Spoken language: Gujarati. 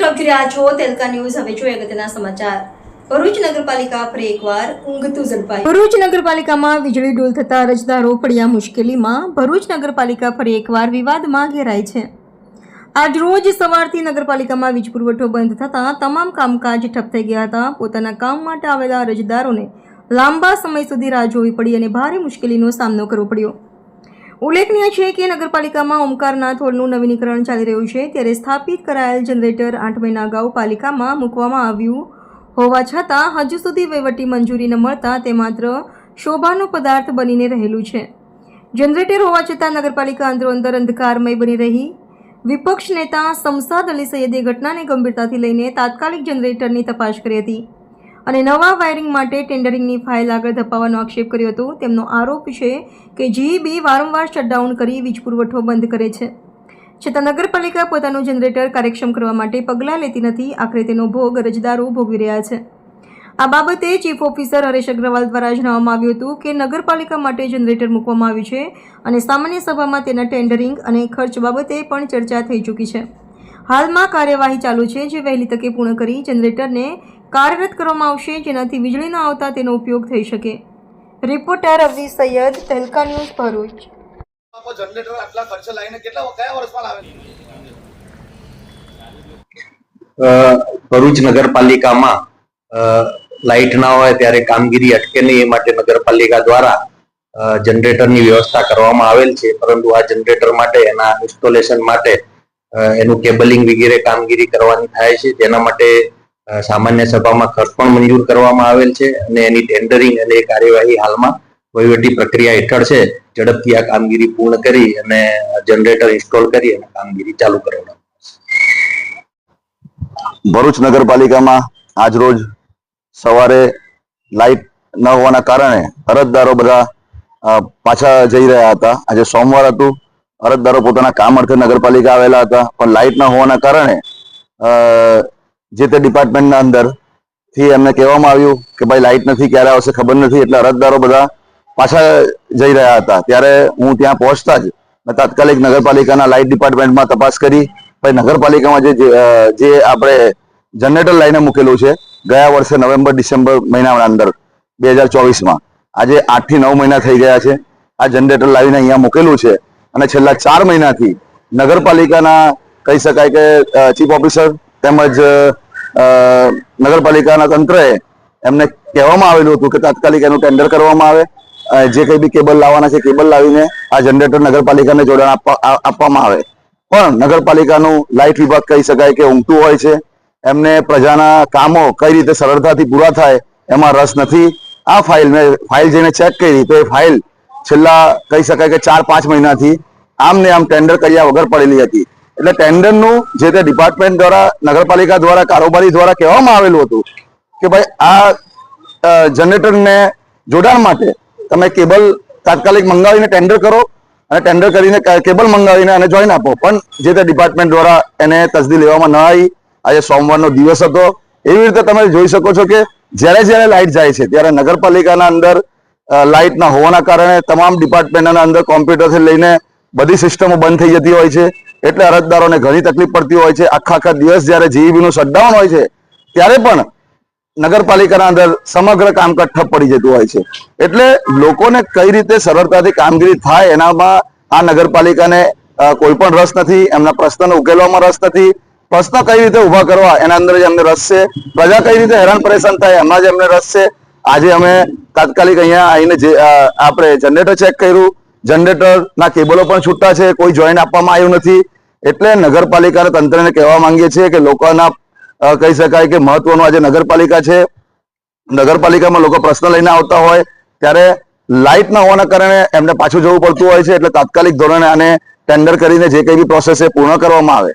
તરફ રહ્યા છો, તેલકા ન્યૂઝ. હવે જોઈએ અગત્યના સમાચાર. ભરૂચ નગરપાલિકા ફરી એકવાર ઊંઘતું ઝડપાઈ ભરૂચ નગરપાલિકામાં વીજળી ડોલ થતા અરજદારો પડ્યા મુશ્કેલીમાં. ભરૂચ નગરપાલિકા ફરી એકવાર વિવાદમાં ઘેરાઈ છે. આજ રોજ સવારથી નગરપાલિકામાં વીજ પુરવઠો બંધ થતાં તમામ કામકાજ ઠપ થઈ ગયા હતા. પોતાના કામ માટે આવેલા અરજદારોને લાંબા સમય સુધી રાહ જોવી પડી અને ભારે મુશ્કેલીનો સામનો કરવો પડ્યો. ઉલ્લેખનીય છે કે નગરપાલિકામાં ઓમકારનાથ હોલનું નવીનીકરણ ચાલી રહ્યું છે ત્યારે સ્થાપિત કરાયેલ જનરેટર આઠ મહિના અગાઉ પાલિકામાં મૂકવામાં આવ્યું હોવા છતાં હજુ સુધી વહીવટી મંજૂરી ન મળતા તે માત્ર શોભાનો પદાર્થ બનીને રહેલું છે. જનરેટર હોવા છતાં નગરપાલિકા અંદરો અંદર અંધકારમય બની રહી. વિપક્ષ નેતા સમસાદ અલી સૈયદે ઘટનાને ગંભીરતાથી લઈને તાત્કાલિક જનરેટરની તપાસ કરી હતી. અને નવા વાયરિંગ માટે ટેન્ડરિંગની ફાઇલ આગળ ધપાવવાનો આક્ષેપ કર્યો હતો. તેમનો આરોપ છે કે જીઈબી વારંવાર શટડાઉન કરી વીજ પુરવઠો બંધ કરે છે. છતાં નગરપાલિકા પોતાનું જનરેટર કાર્યક્ષમ કરવા માટે પગલાં લેતી નથી. આખરે તેનો ભોગ અરજદારો ભોગવી રહ્યા છે. આ બાબતે ચીફ ઓફિસર હરેશ અગ્રવાલ દ્વારા જણાવવામાં આવ્યું હતું કે નગરપાલિકા માટે જનરેટર મૂકવામાં આવ્યું છે અને સામાન્ય સભામાં તેના ટેન્ડરિંગ અને ખર્ચ બાબતે પણ ચર્ચા થઈ ચૂકી છે. હાલમાં કાર્યવાહી ચાલુ છે જે વહેલી તકે પૂર્ણ કરી જનરેટરને કાર્યરત કરવામાં આવશે જેનાથી વીજળી ન આવતા તેનો ઉપયોગ થઈ શકે. Reporter Awadhi Sayed Tehelka news Bharuch. Generator આટલા ખર્ચે લાવીને કેટલા કયા વર્ષમાં લાવે? અ, ભરૂચ નગરપાલિકામાં લાઇટ ના હોય ત્યારે કામગીરી અટકે નહીં એ માટે નગરપાલિકા દ્વારા જનરેટરની વ્યવસ્થા કરવામાં આવેલ છે. પરંતુ આ જનરેટર માટે એના ઇન્સ્ટોલેશન માટે એનું કેબલિંગ વગેરે કામગીરી કરવાની થાય છે. તેના માટે સામાન્ય સભામાં ખર્ચ પણ મંજૂર કરવામાં આવેલ છે અને એની ટેન્ડરિંગ અને કાર્યવાહી હાલમાં વહીવટી પ્રક્રિયા હેઠળ છે. ઝડપથી આ કામગીરી પૂર્ણ કરી અને જનરેટર ઇન્સ્ટોલ કરી અને કામગીરી ચાલુ કરવાનું ભરૂચ નગરપાલિકામાં આજ રોજ સવારે લાઇટ ન હોવાના કારણે અરજદારો બધા પાછા જઈ રહ્યા હતા. આજે સોમવાર હતું. અરજદારો પોતાના કામ અર્થે નગરપાલિકા આવેલા હતા. પણ લાઇટ ન હોવાના કારણે જે તે ડિપાર્ટમેન્ટના અંદરથી એમને કહેવામાં આવ્યું કે ભાઈ લાઇટ નથી ક્યારે આવશે ખબર નથી એટલે અરજદારો બધા પાછા જઈ રહ્યા હતા. ત્યારે હું ત્યાં પહોંચતા જ મેં તાત્કાલિક નગરપાલિકાના લાઇટ ડિપાર્ટમેન્ટમાં તપાસ કરી. ભાઈ નગરપાલિકામાં જે જે, આપણે જનરેટર લાઈને મૂકેલું છે ગયા વર્ષે નવેમ્બર ડિસેમ્બર મહિનાના અંદર બે હજાર ચોવીસમાં. આજે આઠથી નવ મહિના થઈ ગયા છે. આ જનરેટર લાવીને અહીંયા મૂકેલું છે. અને છેલ્લા ચાર મહિનાથી નગરપાલિકાના કહી શકાય કે ચીફ ઓફિસર તેમજ નગરપાલિકાના તંત્રએ એમને કહેવામાં આવેલું હતું કે તાત્કાલિક એનું ટેન્ડર કરવામાં આવે જે કંઈ બી કેબલ લાવવાના છે કેબલ લાવીને આ જનરેટર નગરપાલિકાને જોડાણ આપવા- આપવામાં આવે. પણ નગરપાલિકાનું લાઇટ વિભાગ કહી શકાય કે ઊંઘતું હોય છે, એમને પ્રજાના કામો કઈ રીતે સરળતાથી પૂરા થાય એમાં રસ નથી. આ ફાઇલ મેં, ફાઇલ જઈને ચેક કરી તો એ ફાઇલ છેલ્લા કહી શકાય કે ચાર પાંચ મહિનાથી આમને આમ ટેન્ડર કર્યા વગર પડેલી હતી. એટલે ટેન્ડરનું જે તે ડિપાર્ટમેન્ટ દ્વારા, નગરપાલિકા દ્વારા, કારોબારી દ્વારા કહેવામાં આવેલું હતું કે ભાઈ આ જનરેટરને જોડાણ માટે તમે કેબલ તાત્કાલિક મંગાવીને ટેન્ડર કરો અને ટેન્ડર કરીને કેબલ મંગાવીને અને જોઈન આપો. પણ જે તે ડિપાર્ટમેન્ટ દ્વારા એને તસદી લેવામાં ન આવી. આજે સોમવારનો દિવસ હતો. એવી રીતે તમે જોઈ શકો છો કે જ્યારે જ્યારે લાઇટ જાય છે, ત્યારે નગરપાલિકાના અંદર લાઇટના હોવાના કારણે તમામ ડિપાર્ટમેન્ટના અંદર કોમ્પ્યુટરથી લઈને બધી સિસ્ટમો બંધ થઈ જતી હોય છે. એટલે અરજદારોને ઘણી તકલીફ પડતી હોય છે. આખા આખા દિવસ જ્યારે જીઈબીનું શટડાઉન હોય છે, ત્યારે પણ નગરપાલિકાના અંદર સમગ્ર કામકાજ ઠપ પડી જતું હોય છે. એટલે લોકોને કઈ રીતે સરળતાથી કામગીરી થાય એનામાં આ નગરપાલિકાને કોઈ પણ રસ નથી, એમના પ્રશ્નને ઉકેલવામાં રસ નથી. પ્રશ્ન કઈ રીતે ઊભા કરવા, એના અંદર જ એમને રસ છે. પ્રજા કઈ રીતે હેરાન પરેશાન થાય, એમાં જ એમને રસ છે. આજે અમે તાત્કાલિક અહીંયા આવીને જે આપણે જનરેટર ચેક કર્યું. જનરેટર ના કેબલો પણ છૂટા છે, કોઈ જોઈન આપવામાં આવ્યું નથી. એટલે નગરપાલિકાના તંત્રને કહેવા માંગીએ છીએ કે લોકોના કહી શકાય કે મહત્વનું આજે નગરપાલિકા છે. નગરપાલિકામાં લોકો પ્રશ્ન લઈને આવતા હોય, ત્યારે લાઇટ ના હોવાના કારણે એમને પાછું જવું પડતું હોય છે, એટલે તાત્કાલિક ધોરણે આને ટેન્ડર કરીને જે કંઈ બી પ્રોસેસ એ પૂર્ણ કરવામાં આવે.